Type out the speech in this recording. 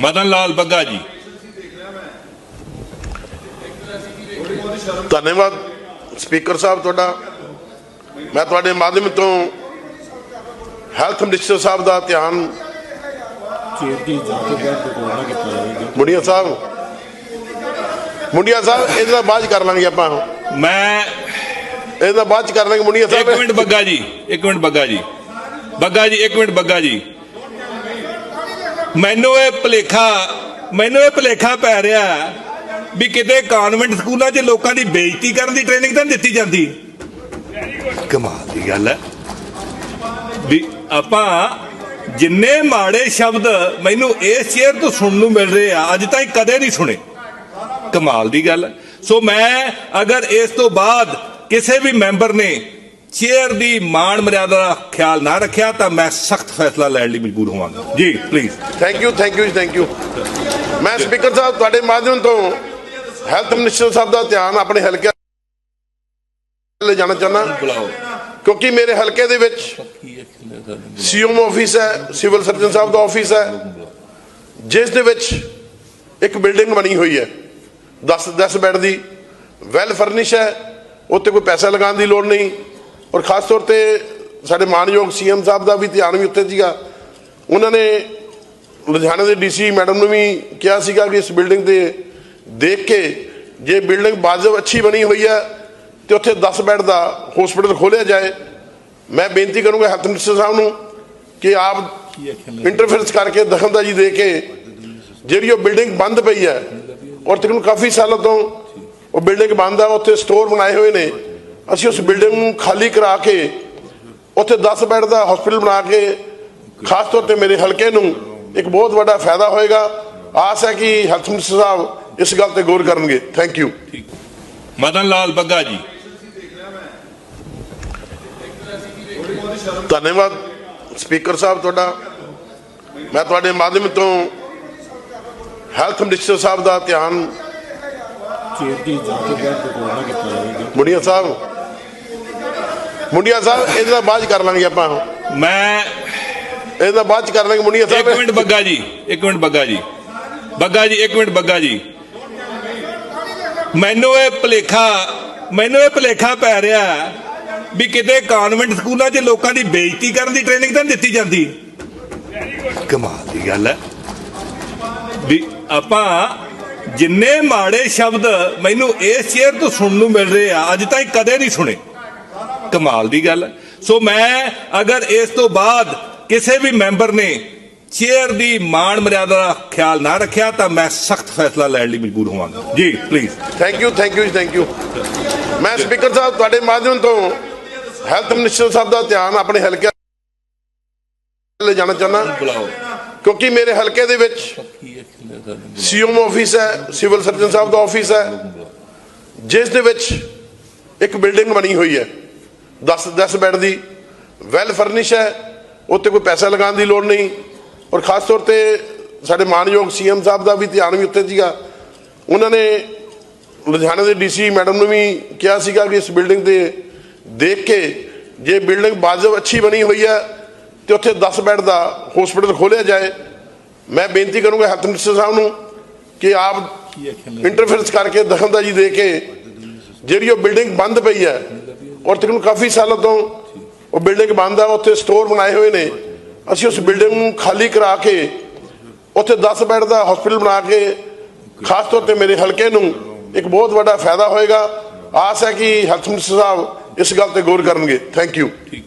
ਮਦਨ ਲਾਲ ਬੱਗਾ ਜੀ। ਧੰਨਵਾਦ ਸਪੀਕਰ ਸਾਹਿਬ ਤੁਹਾਡਾ। ਮੈਂ ਤੁਹਾਡੇ ਮਾਧਿਅਮ ਤੋਂ ਹੈਲਥ ਮਿਨਿਸਟਰ ਸਾਹਿਬ ਦਾ ਧਿਆਨ ਮੁੰਡੀਆਂ ਸਾਹਿਬ ਮੁੰਡੀਆਂ ਸਾਹਿਬ ਇਹਦੇ ਬਾਅਦ ਕਰ ਲਾਂਗੇ ਆਪਾਂ। ਮੈਂ ਇਹਦੇ ਬਾਅਦ ਕਰ ਲਾਂਗੇ ਮੁੰਡੀਆਂ ਇੱਕ ਸਾਹਿਬ। ਮਿੰਟ ਬੱਗਾ ਜੀ ਇੱਕ ਮਿੰਟ ਬੱਗਾ ਜੀ। ਬੱਗਾ ਜੀ ਇੱਕ ਮਿੰਟ ਬੱਗਾ ਜੀ। ਮੈਨੂੰ ਇਹ ਭਲੇਖਾ, ਮੈਨੂੰ ਇਹ ਭਲੇਖਾ ਪੈ ਰਿਹਾ ਵੀ ਕਿਤੇ ਕਾਨਵੈਂਟ ਸਕੂਲਾਂ 'ਚ ਲੋਕਾਂ ਦੀ ਬੇਇੱਜ਼ਤੀ ਕਰਨ ਦੀ ਟ੍ਰੇਨਿੰਗ ਤਾਂ ਦਿੱਤੀ ਜਾਂਦੀ। ਕਮਾਲ ਦੀ ਗੱਲ ਹੈ। ਵੀ ਆਪਾਂ ਜਿੰਨੇ ਮਾੜੇ ਸ਼ਬਦ ਮੈਨੂੰ ਇਸ ਚੇਅਰ ਤੋਂ ਸੁਣਨ ਨੂੰ ਮਿਲ ਰਹੇ ਆ, ਅੱਜ ਤਾਈਂ ਕਦੇ ਨਹੀਂ ਸੁਣੇ। ਕਮਾਲ ਦੀ ਗੱਲ ਸੋ ਮੈਂ ਅਗਰ ਇਸ ਤੋਂ ਬਾਅਦ ਕਿਸੇ ਵੀ ਮੈਂਬਰ ਨੇ ਚੇਅਰ ਦੀ ਮਾਣ ਮਰਿਆਦਾ ਦਾ ਖਿਆਲ ਨਾ ਰੱਖਿਆ ਤਾਂ ਮੈਂ ਸਖਤ ਫੈਸਲਾ ਲੈਣ ਲਈ ਮਜਬੂਰ ਹੋਵਾਂਗਾ। ਜੀ please thank you thank you ਜੀ ਥੈਂਕ ਯੂ ਮੈਂ ਸਪੀਕਰ ਸਾਹਿਬ ਤੁਹਾਡੇ ਮਾਧਿਅਮ ਤੋਂ ਹੈਲਥ ਮਿਨਿਸਟਰ ਸਾਹਿਬ ਦਾ ਧਿਆਨ ਆਪਣੇ ਹਲਕੇ ਲੈ ਜਾਣਾ ਚਾਹੁੰਦਾ। ਕਿਉਂਕਿ ਮੇਰੇ ਹਲਕੇ ਦੇ ਵਿੱਚ ਸੀਐਮ ਆਫਿਸ ਹੈ ਸਿਵਲ ਸਰਜਨ ਸਾਹਿਬ ਦਾ ਆਫਿਸ ਹੈ। ਜਿਸ ਦੇ ਵਿੱਚ ਇੱਕ ਬਿਲਡਿੰਗ ਬਣੀ ਹੋਈ ਹੈ। 10 10 ਬੈੱਡ ਦੀ। ਵੈਲ ਫਰਨਿਸ਼ ਹੈ। ਉੱਤੇ ਕੋਈ ਪੈਸਾ ਲਗਾਉਣ ਦੀ ਲੋੜ ਨਹੀਂ। ਔਰ ਖਾਸ ਤੌਰ ਤੇ ਸਾਡੇ ਮਾਨਯੋਗ ਸੀਐਮ ਸਾਹਿਬ ਦਾ ਵੀ ਧਿਆਨ ਵੀ ਉੱਤੇ ਸੀਗਾ। ਉਹਨਾਂ ਨੇ ਲੁਧਿਆਣਾ ਦੇ ਡੀਸੀ ਮੈਡਮ ਨੂੰ ਵੀ ਕਿਹਾ ਸੀਗਾ ਕਿ ਇਸ ਬਿਲਡਿੰਗ ਦੇ ਦੇਖ ਕੇ ਜੇ ਬਿਲਡਿੰਗ ਬਾਜ਼ਬ ਅੱਛੀ ਬਣੀ ਹੋਈ ਹੈ ਤੇ ਉੱਥੇ 10 ਬੈੱਡ ਦਾ ਹਸਪੀਟਲ ਖੋਲ੍ਹਿਆ ਜਾਏ। ਮੈਂ ਬੇਨਤੀ ਕਰੂੰਗਾ ਹੈਲਥ ਮਿਨਿਸਟਰ ਸਾਹਿਬ ਨੂੰ ਕਿ ਆਪ ਇੰਟਰਫੇਰੈਂਸ ਕਰਕੇ ਦਖਲਅੰਦਾਜ਼ੀ ਦੇ ਕੇ ਜਿਹੜੀ ਉਹ ਬਿਲਡਿੰਗ ਬੰਦ ਪਈ ਹੈ ਔਰ ਤਕਰੀਬਨ ਕਾਫੀ ਸਾਲਾਂ ਤੋਂ ਉਹ ਬਿਲਡਿੰਗ ਬੰਦ ਹੈ ਉੱਥੇ ਸਟੋਰ ਬਣਾਏ ਹੋਏ ਨੇ। ਅਸੀਂ ਉਸ ਬਿਲਡਿੰਗ ਨੂੰ ਖਾਲੀ ਕਰਾ ਕੇ ਉੱਥੇ 10 ਬੈੱਡ ਦਾ ਹਸਪੀਟਲ ਬਣਾ ਕੇ ਖਾਸ ਤੌਰ ਤੇ ਮੇਰੇ ਹਲਕੇ ਨੂੰ ਇੱਕ ਬਹੁਤ ਵੱਡਾ ਫਾਇਦਾ ਹੋਏਗਾ। ਆਸ ਹੈ ਕਿ ਹੈਲਥ ਮਿਨਿਸਟਰ ਸਾਹਿਬ ਇਸ ਗੱਲ ਤੇ ਗੌਰ ਕਰਨਗੇ। Thank you Madan Lal Bagga ji. ਧੰਨਵਾਦ ਸਪੀਕਰ ਸਾਹਿਬ ਤੁਹਾਡਾ। ਮੈਂ ਤੁਹਾਡੇ ਮਾਧਿਅਮ ਤੋਂ ਹੈਲਥ ਮਿਨਿਸਟਰ ਸਾਹਿਬ ਦਾ ਧਿਆਨ ਮੁੰਡੀਆਂ ਸਾਹਿਬ ਮੁੰਡੀਆਂ ਸਾਹਿਬ ਇਹਦੇ ਨਾਲ ਬਾਅਦ ਚ ਕਰ ਲਾਂਗੇ ਆਪਾਂ। ਮੈਂ ਇਹਦੇ ਨਾਲ ਬਾਅਦ ਚ ਕਰ ਲਾਂਗੇ ਮੁੰਡੀਆਂ ਇੱਕ ਸਾਹਿਬ। ਮਿੰਟ ਬੱਗਾ ਜੀ ਇੱਕ ਮਿੰਟ ਬੱਗਾ ਜੀ। ਬੱਗਾ ਜੀ ਇੱਕ ਮਿੰਟ ਬੱਗਾ ਜੀ। ਮੈਨੂੰ ਇਹ ਭਲੇਖਾ ਮੈਨੂੰ ਇਹ ਭਲੇਖਾ ਪੈ ਰਿਹਾ ਵੀ ਕਿਤੇ ਕਾਨਵੈਂਟ ਸਕੂਲਾਂ 'ਚ ਲੋਕਾਂ ਦੀ ਬੇਇੱਜ਼ਤੀ ਕਰਨ ਦੀ ਟ੍ਰੇਨਿੰਗ ਤਾਂ ਦਿੱਤੀ ਜਾਂਦੀ। ਕਮਾਲ ਦੀ ਗੱਲ ਹੈ। ਵੀ ਆਪਾਂ ਜਿੰਨੇ ਮਾੜੇ ਸ਼ਬਦ ਮੈਨੂੰ ਇਸ ਚੇਅਰ ਤੋਂ ਸੁਣਨ ਨੂੰ ਮਿਲ ਰਹੇ ਆ ਅੱਜ ਤਾਈਂ ਕਦੇ ਨਹੀਂ ਸੁਣੇ। ਕਮਾਲ ਦੀ ਗੱਲ। ਸੋ ਮੈਂ ਅਗਰ ਇਸ ਤੋਂ ਬਾਅਦ ਕਿਸੇ ਵੀ ਮੈਂਬਰ ਨੇ ਚੇਅਰ ਦੀ ਮਾਣ ਮਰਿਆਦਾ ਦਾ ਖਿਆਲ ਨਾ ਰੱਖਿਆ ਤਾਂ ਮੈਂ ਸਖਤ ਫੈਸਲਾ ਲੈਣ ਲਈ ਮਜਬੂਰ ਹੋਵਾਂਗਾ। ਜੀ please thank you thank you thank you ਮੈਂ ਸਪੀਕਰ ਸਾਹਿਬ ਤੁਹਾਡੇ ਮਾਧਿਅਮ ਤੋਂ ਹੈਲਥ ਮਿਨਿਸਟਰ ਸਾਹਿਬ ਦਾ ਧਿਆਨ ਆਪਣੇ ਹਲਕੇ ਲੈ ਜਾਣਾ ਚਾਹੁੰਦਾ। ਕਿਉਂਕਿ ਮੇਰੇ ਹਲਕੇ ਦੇ ਵਿੱਚ ਸੀਐਮ ਆਫਿਸ ਹੈ ਸਿਵਲ ਸਰਜਨ ਸਾਹਿਬ ਦਾ ਆਫਿਸ ਹੈ। ਜਿਸ ਦੇ ਵਿੱਚ ਇੱਕ ਬਿਲਡਿੰਗ ਬਣੀ ਹੋਈ ਹੈ। 10 10 ਬੈੱਡ ਦੀ ਵੈਲ ਫਰਨਿਸ਼ ਹੈ ਉੱਤੇ ਕੋਈ ਪੈਸਾ ਲਗਾਉਣ ਦੀ ਲੋੜ ਨਹੀਂ ਔਰ ਖਾਸ ਤੌਰ ਤੇ ਸਾਡੇ ਮਾਨਯੋਗ ਸੀਐਮ ਸਾਹਿਬ ਦਾ ਵੀ ਧਿਆਨ ਵੀ ਉੱਤੇ ਸੀਗਾ। ਉਹਨਾਂ ਨੇ ਲੁਧਿਆਣਾ ਦੇ ਡੀਸੀ ਮੈਡਮ ਨੂੰ ਵੀ ਕਿਹਾ ਸੀਗਾ ਕਿ ਇਸ ਬਿਲਡਿੰਗ ਦੇ ਦੇਖ ਕੇ ਜੇ ਬਿਲਡਿੰਗ ਬਾਜ਼ਬ ਅੱਛੀ ਬਣੀ ਹੋਈ ਹੈ ਤੇ ਉੱਥੇ 10 ਬੈੱਡ ਦਾ ਹਸਪੀਟਲ ਖੋਲ੍ਹਿਆ ਜਾਏ। ਮੈਂ ਬੇਨਤੀ ਕਰੂੰਗਾ ਹੈਲਥ ਮਿਨਿਸਟਰ ਸਾਹਿਬ ਨੂੰ ਕਿ ਆਪ ਇੰਟਰਫੇਰੈਂਸ ਕਰਕੇ ਦਖਲਅੰਦਾਜ਼ੀ ਦੇ ਕੇ ਜਿਹੜੀ ਉਹ ਬਿਲਡਿੰਗ ਬੰਦ ਪਈ ਹੈ ਔਰ ਤਕਰੀਬਨ ਕਾਫੀ ਸਾਲਾਂ ਤੋਂ ਉਹ ਬਿਲਡਿੰਗ ਬੰਦ ਹੈ ਉੱਥੇ ਸਟੋਰ ਬਣਾਏ ਹੋਏ ਨੇ। ਅਸੀਂ ਉਸ ਬਿਲਡਿੰਗ ਨੂੰ ਖਾਲੀ ਕਰਾ ਕੇ ਉੱਥੇ 10 ਬੈੱਡ ਦਾ ਹਸਪੀਟਲ ਬਣਾ ਕੇ, ਖਾਸ ਤੌਰ ਤੇ ਮੇਰੇ ਹਲਕੇ ਨੂੰ ਇੱਕ ਬਹੁਤ ਵੱਡਾ ਫਾਇਦਾ ਹੋਏਗਾ। ਆਸ ਹੈ ਕਿ ਹੈਲਥ ਮਿਨਿਸਟਰ ਸਾਹਿਬ ਇਸ ਗੱਲ ਤੇ ਗੌਰ ਕਰਨਗੇ। Thank you